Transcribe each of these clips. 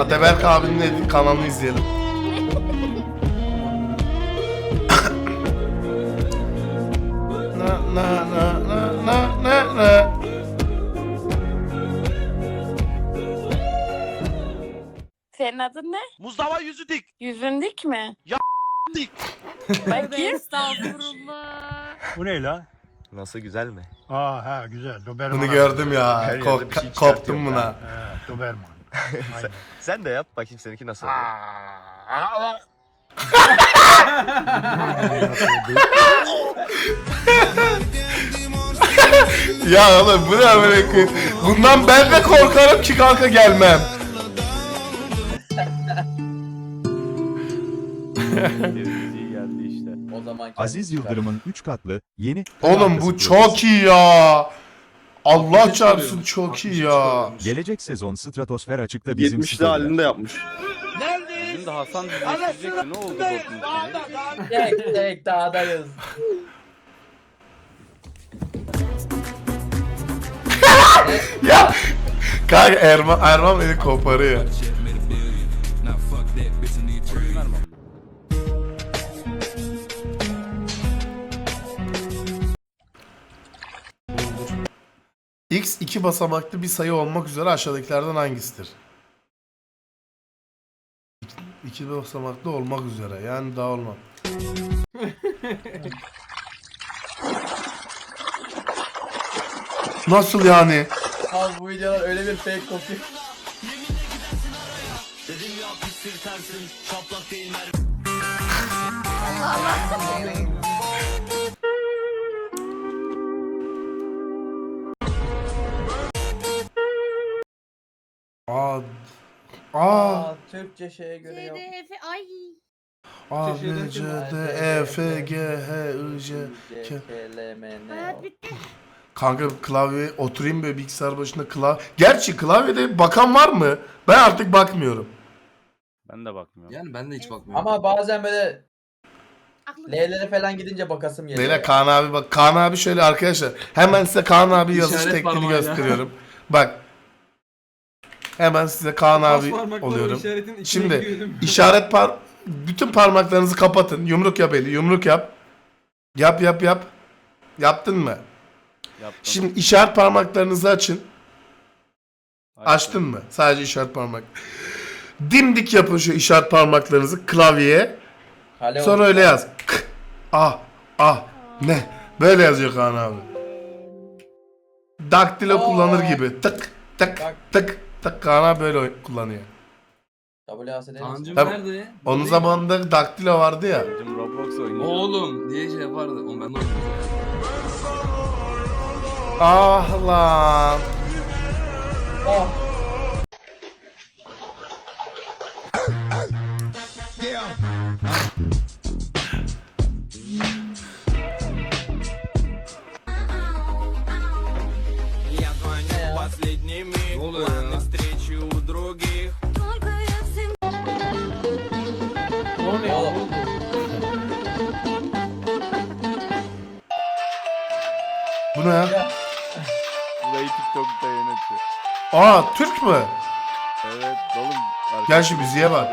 Ataberk abinin edit kanalını izleyelim. na na na na na na na. Senin adın ne? Mustafa yüzü dik. Yüzün dik mi? dik. Bakayım. Estağfurullah. Bu ne la? Nasıl güzel mi? Aa ha güzel. Doberman. Bunu gördüm ya. Her bir şey koptum buna. Ha, Doberman. Aynen. Sen de yap bakayım seninki nasıl Ya oğlum bu ne böyle? Bundan ben de korkarım ki kanka gelmem. geldi işte. O zaman Aziz Yıldırım'ın 3 katlı yeni Oğlum bu çok iyi ya. Allah çarpsın çok iyi ya. Gelecek sezon Stratosfer açıkta bizim 70'li siteler. halinde yapmış. Bizim de Hasan düzleştirecek ne oldu Dortmund gibi? Tek tek dağdayız. Ya kanka Erman, Erman beni koparıyor. X iki basamaklı bir sayı olmak üzere aşağıdakilerden hangisidir? İki, basamaklı olmak üzere yani daha olmam. Nasıl yani? Abi bu videolar öyle bir fake kopuyor. Aa, aa, Aa, Türkçe şeye göre yok. CDF ay. A, B, C, D, E, F, G, H, I, J, K. Hayat bitti. Kanka klavye oturayım böyle bilgisayar başında klavye. Gerçi klavyede bakan var mı? Ben artık bakmıyorum. Ben de bakmıyorum. Yani ben de hiç bakmıyorum. Ama bazen böyle Aklım. L'lere falan gidince bakasım geliyor. Leyla Kaan abi bak. Kaan abi şöyle arkadaşlar. Hemen size Kaan abi yazış İşaret tekniğini parmağıyla. gösteriyorum. bak. Hemen size Kaan abi oluyorum. Şimdi işaret par bütün parmaklarınızı kapatın. Yumruk yap eli. Yumruk yap. Yap yap yap. Yaptın mı? Yaptım. Şimdi işaret parmaklarınızı açın. Açtım. Açtın mı? Sadece işaret parmak. Dimdik yapın şu işaret parmaklarınızı klavyeye. Kale Sonra oldu. öyle yaz. K, ah, ah, ne? Böyle yazıyor Kaan abi. Daktilo kullanır gibi. Tık, tık, tık, tık. Kaan abi böyle kullanıyor. WASD Kaan'cım Tabii. nerede? Onun zamanında daktilo vardı ya. Bizim Roblox oynuyor. Oğlum diye şey yapardı. Oğlum ben de oynadım. Ah lan. Oh. Ne oluyor ya? Aa Türk mü? Evet oğlum. Gel şu müziğe bak.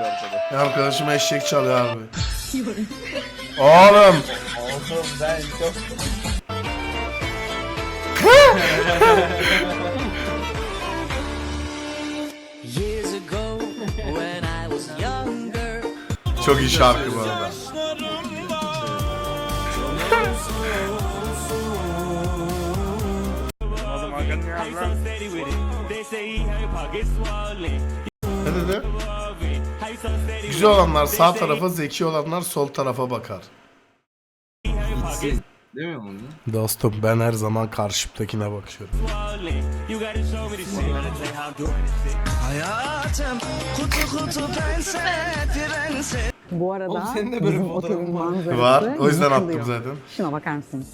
Ya Arkadaşım eşek çalıyor abi. Oğlum. Oğlum ben çok... Çok iyi şarkı bu arada. Ne dedi? Güzel olanlar sağ tarafa, zeki olanlar sol tarafa bakar. Gitsin. Demiyor mu onu? Dostum ben her zaman karşımdakine bakıyorum. Bu arada Oğlum senin de böyle bizim fotoğrafın otelin var. manzarası Var. O yüzden attım yıkılıyor. zaten. Şuna bakar mısınız?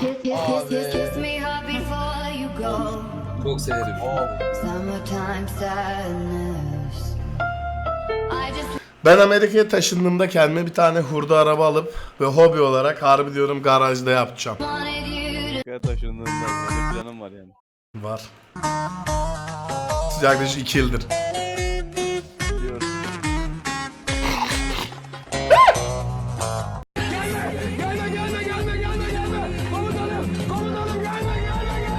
Kiss, kiss, kiss, kiss, kiss me hard before you go. Çok severim. Ben Amerika'ya taşındığımda kendime bir tane hurda araba alıp ve hobi olarak harbi diyorum garajda yapacağım. taşındığında böyle planım var yani. Var. yaklaşık 2 yıldır.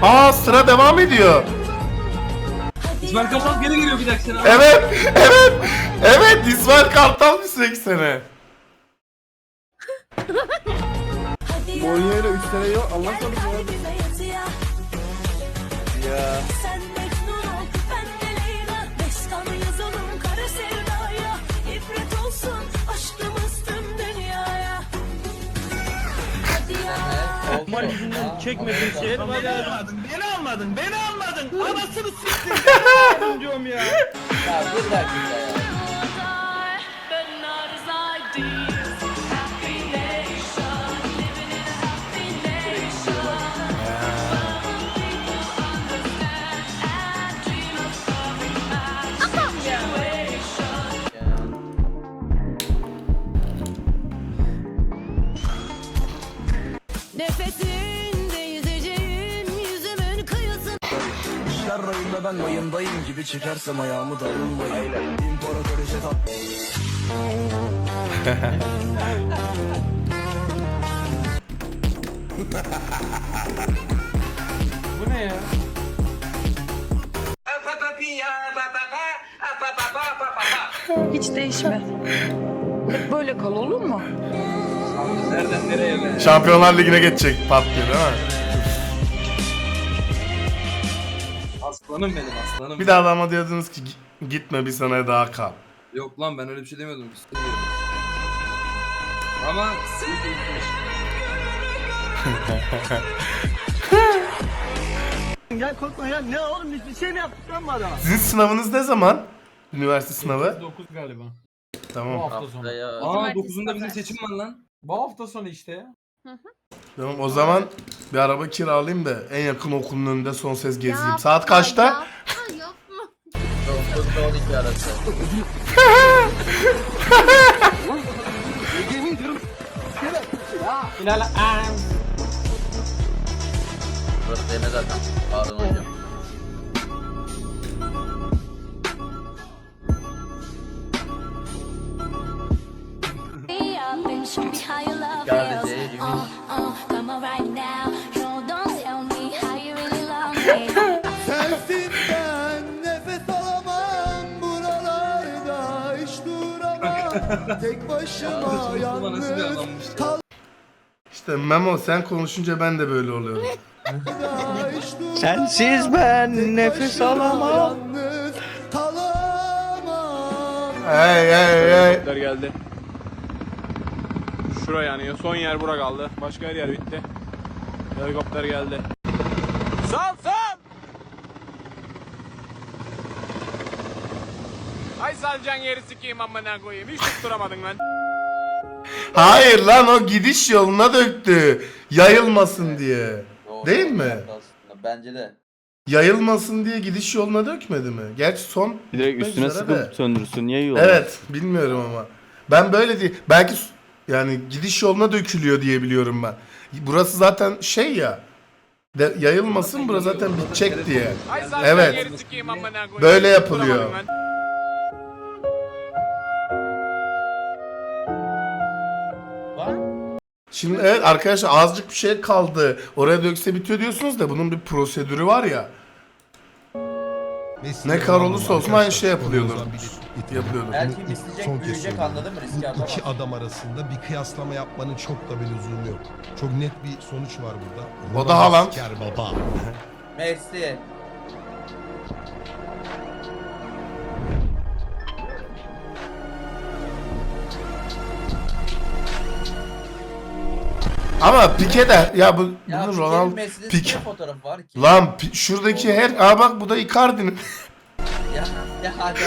Aa sıra devam ediyor. İsmail Kartal geri geliyor bir dakika sen. Evet, evet, evet. İsmail Kartal bir sürekli sene. Mourinho'yla 3 sene yok anlatmadık mı? Ya. Kemal yüzünden çekmediğin şey var ya. Ya bir dakika ya. Ben mayındayım gibi çekersem ayağımı darılmayın. İmparator Eşet Bu ne ya? Hiç değişme. Hep böyle kal olur mu? Nereden nereye be? Şampiyonlar Ligi'ne geçecek patlıyor değil mi? Aslanım benim aslanım. Bir daha da ama diyordunuz ki "Gi- gitme bir sene daha kal. Yok lan ben öyle bir şey demiyordum. İstemiyorum. Ama Gel korkma ya ne oğlum hiçbir şey mi yaptık lan bu adama? Sizin sınavınız ne zaman? Üniversite sınavı? 9 galiba. Bu Tamam. hafta sonu. Haftaya. aa Cumartesi, 9'unda bizim seçim var lan. Bu hafta sonu işte. Tamam o zaman bir araba kiralayayım da en yakın okulun önünde son ses gezeyim. Saat kaçta? 12 arası. Hilal am. Burası deme zaten. Harun hocam. I've been show Tek başıma yalnız. İşte Memo sen konuşunca ben de böyle oluyorum. Sensiz ben nefes alamam. Hey hey hey. Helikopter geldi. Şura yanıyor. Son yer bura kaldı. Başka her yer bitti. Helikopter geldi. Sal sal! Ay salcan yeri sikeyim amına koyayım. Hiç tutturamadın lan. Hayır lan o gidiş yoluna döktü. Yayılmasın diye. Doğru, Değil doğru mi? yaptı aslında. Bence de. Yayılmasın diye gidiş yoluna dökmedi mi? Gerçi son Direkt bitmek üstüne üzere sıkıp de. söndürsün niye yiyorlar? Evet bilmiyorum ama. Ben böyle değil. Belki s- yani gidiş yoluna dökülüyor diye biliyorum ben. Burası zaten şey ya. De, yayılmasın burası zaten bitecek diye. Ay salcan Evet. yeri sikeyim amına koyayım. Böyle Hiç yapılıyor. tutturamadın lan. Şimdi evet arkadaşlar azıcık bir şey kaldı. Oraya dökse bitiyor diyorsunuz da bunun bir prosedürü var ya. Ne kar olursa olsun aynı şey yapılıyordur. Yapılıyordur. Her kim isteyecek, büyüyecek anladın mı? Riske atamaz. İki adam arasında bir kıyaslama yapmanın çok da bir lüzumu yok. Çok net bir sonuç var burada. O da Haaland. Asker baba. Messi. Ama Pique de ya bu Ya bunun Ronald, Ronaldo Messi'nin Pique. fotoğrafı var ki? Lan pi- şuradaki her aa bak bu da Icardi'nin. Ya, ya hadi.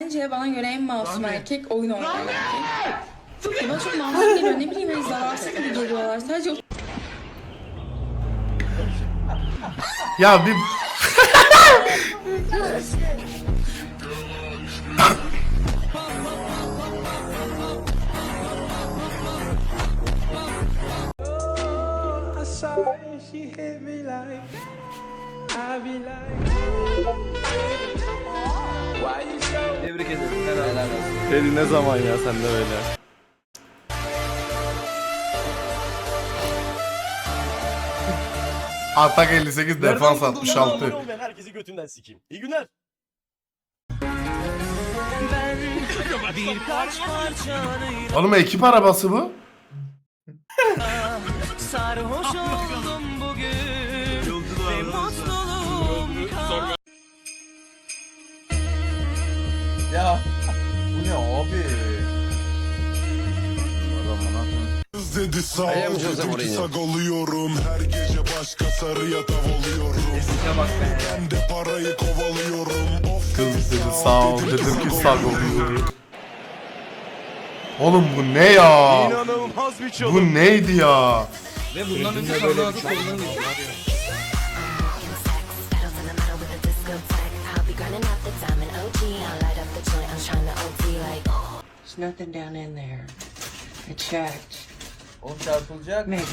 Bence bana göre en masum erkek oyun oynayan erkek. Ya Bana çok masum geliyor. Ne bileyim hani zararsız gibi geliyorlar. Sadece o Ya bir Tebrik ederim. Helal. Olsun. Ne zaman ya sen de böyle? Atak 58 defans 66. Herkesi götünden sikeyim. İyi günler. Oğlum ekip arabası bu. Sarhoş oldum bugün. Ya bu ne abi? Dedi sağ ol dedim ki sag oluyorum Her gece başka sarıya tav oluyorum bak be. Ben de parayı kovalıyorum Of Kız dedi sağ ol dedim ki sağ oluyor. Oğlum bu ne ya? İnanılmaz bir çalım. Bu neydi ya? Ve bundan önce böyle bir şey There's nothing down in there. I checked. Oğlum çarpılacak. Maybe.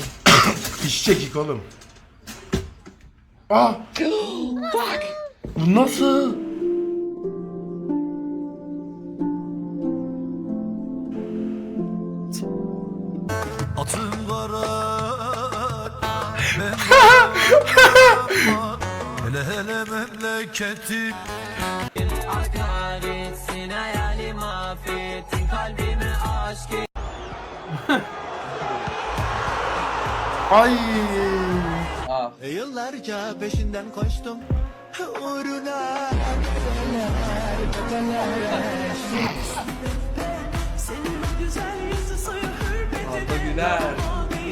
İş çekik oğlum. Ah! Bu nasıl? Atım kara Ben Hele hele memleketim Ay! Ah. E, Yıllarca peşinden koştum Uğruna Senin o güzel yüzü suyu hürmetine Güler.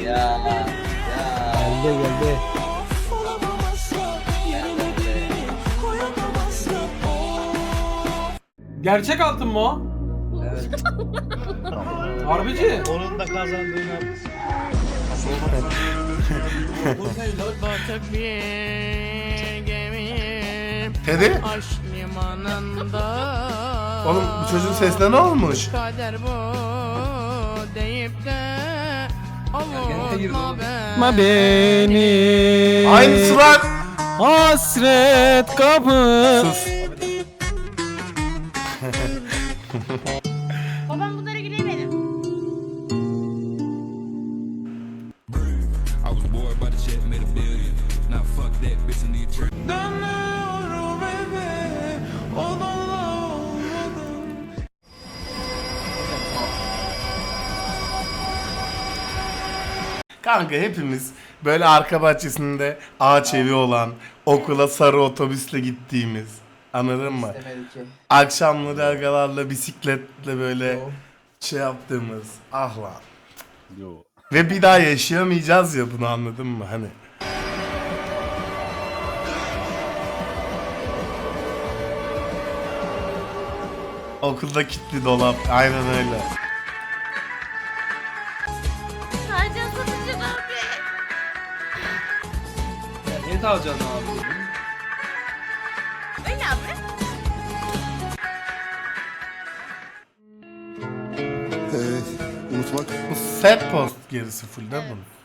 Ya. Ya. Geldi geldi. Gerçek altın mı o? Harbici. Onun da kazandığını Teddy? Oğlum bu çocuğun sesine ne olmuş? Kader bu deyip de Ergenliğe girdi oğlum. Ma beni Aynısı lan! hasret kapı. Sus. Kanka hepimiz böyle arka bahçesinde ağaç evi olan, okula sarı otobüsle gittiğimiz. Anladın mı? İstemedi ki. Akşamları agalarla bisikletle böyle Yo. şey yaptığımız. Ah lan. Yo. Ve bir daha yaşayamayacağız ya bunu anladın mı? Hani. Okulda kilitli dolap. Aynen öyle. Ne alacaksın abi? Öyle abi. unutmak Bu set post gerisi full değil mi bunun?